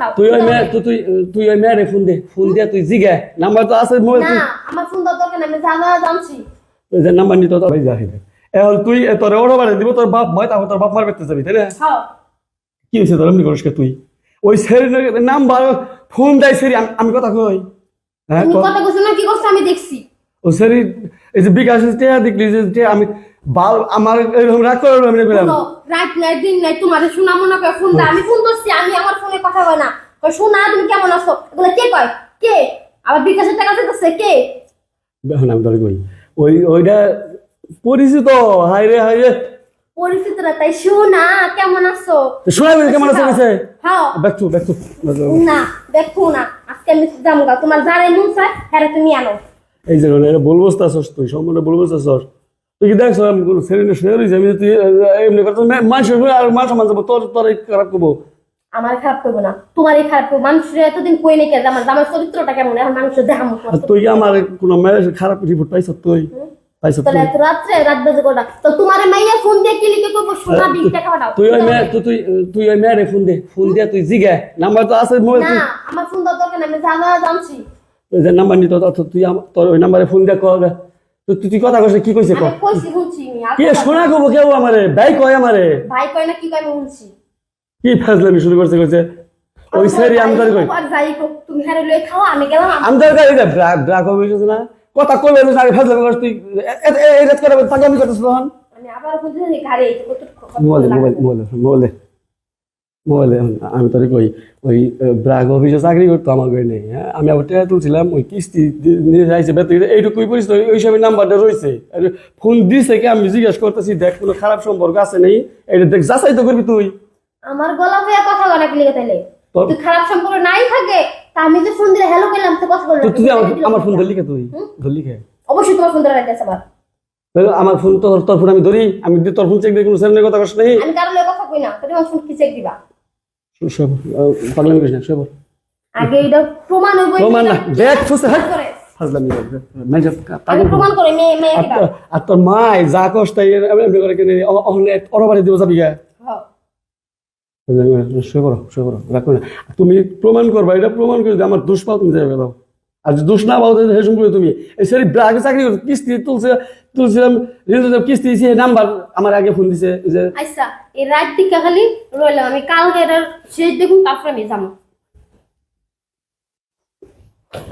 পাঠাও তুই ওই মেয়ে তুই তুই তুই ওই মেয়েরে ফোন দে। ফোন দিয়ে তুই জিগা। নাম্বার তো আছে মোবাইল না আমার ফোন দাও দরকার আমি জানা জানছি। তুই যে নাম্বার নিতে তো ভাই যাই এখন তুই তোর ওরা বাড়ি দিব তোর বাপ ভয় তারপর তোর বাপ মার করতে যাবি তাই না? হ্যাঁ কি হয়েছে তোর? এমনি করিস তুই? ওই সেরি নাম্বার ফোন দেয় সেরি আমি- কথা কই? হ্যাঁ কথা কইছো না কি করছ আমি দেখছি। ও সেরি এই যে বিকাশ দেখলি আমি বাল আমার এরকম রাগ করে আমি বললাম। রাত নাই দিন নাই তোমার শোনা মনে করে ফোন দা আমি ফোন করছি আমি আমার ফোনে কথা কই না। কই শোনা তুমি কেমন আছো? এগুলো কে কয়? কে? আবার বিকাশের টাকা দিতেছে কে? এখন আমি তোর কই? ওই ওইটা পরিচিত হাই রে হাই রে। পরিচিতরা তাই শোনা কেমন আছো? শোনাবি কেমন আছে হ্যাঁ। ব্যাক টু না দেখো না। আজকে আমি তোমার যারাই মন চায় হ্যাঁ তুমি আনো। এই যে এটা বলব তুই সম্পূর্ণ বলব তুই কি দেখছ আমি কোনো সেরিনে শুয়ে রয়েছি? আমি তুই এমনি করতে মানুষ আর মানুষ মানুষ তোর তোর খারাপ করব। আমার খারাপ করব না। তোমারই খারাপ করব। মানুষের এতদিন কই নেই কেন? আমার আমার চরিত্রটা কেমন? এখন মানুষের দেখামো তুই আমার কোনো মেয়ের খারাপ রিপোর্ট পাইছ তুই? নাম্বার তো আছে নাম্বার নিত তুই তোর ওই নাম্বারে ফোন দিয়ে কর তুই তুই কথা কইছিস কি কইছে ক কইছি আর কি শোনা কব কেউ আমারে ভাই কয় আমারে ভাই কয় না কি কয় আমি শুনছি কি ফাজলামি শুরু করছে কইছে ওই সেরি আমি তোর কই আর যাই হোক তুমি হারে লয়ে খাও আমি গেলাম আমি- আমি তোর ব্রাক হবে না কথা কইবে না আগে ফাজলামি করছিস তুই এই রাত করে তাকে আমি করতেছ তখন আমি আবার ফোন দিয়ে ঘাড়ে এই তো কত- মোবাইল আমি তোর কই ওই ব্রাক অফিসে চাকরি করতো আমার নেই হ্যাঁ? আমি আবার তুলছিলাম ওই কিস্তি নিয়ে যাইছে বেতন এইটুকুই ওই নাম্বারটা রয়েছে ফোন দিছে কি আমি জিজ্ঞেস করতেছি দেখ কোনো খারাপ সম্পর্ক আছে নেই? এটা দেখ যাচাই তো করবি তুই। আমার গলা হয়ে কথা বলা কি তাইলে? তুই খারাপ সম্পর্ক নাই থাকে তা আমি যে ফোন দিলে হ্যালো করলাম তো কথা বললাম। তুই আমার ফোন ধরলি কে তুই? ধরলি কে? অবশ্যই তোমার ফোন ধরে রাখতেছে আবার। আমার ফোন তোর তোর ফোন আমি ধরি আমি তোর ফোন চেক দিই কোনো কথা কস নেই। আমি কারও কথা কই না ফোন কি চেক দিবা? সব পাগলামি করিস না সব আগে এটা প্রমাণ হইব প্রমাণ না দেখ ফুসে হাট ফাজলামি করবে মেজর আগে প্রমাণ করে মেয়ে মেয়ে আর তোর- আর যা কষ্ট আমি এমনি করে কিনে অহনে অরবারে দিব যাবি গা। হ্যাঁ। রাখো না। তুমি প্রমাণ করবা এটা প্রমাণ করে আমার দোষ পাও তুমি যাবে দাও আর দোষ না পাও তাহলে তুমি। এই সারি ব্রাকে চাকরি করছ কিস্তি তুলছে তুলছিলাম রিজু সাহেব কিস্তি দিয়েছে নাম্বার আমার আগে ফোন দিছে, যে আচ্ছা এই রাত দিকে খালি রইলাম, আমি কালকে এর শেষ দেখুন, তারপর আমি যাব।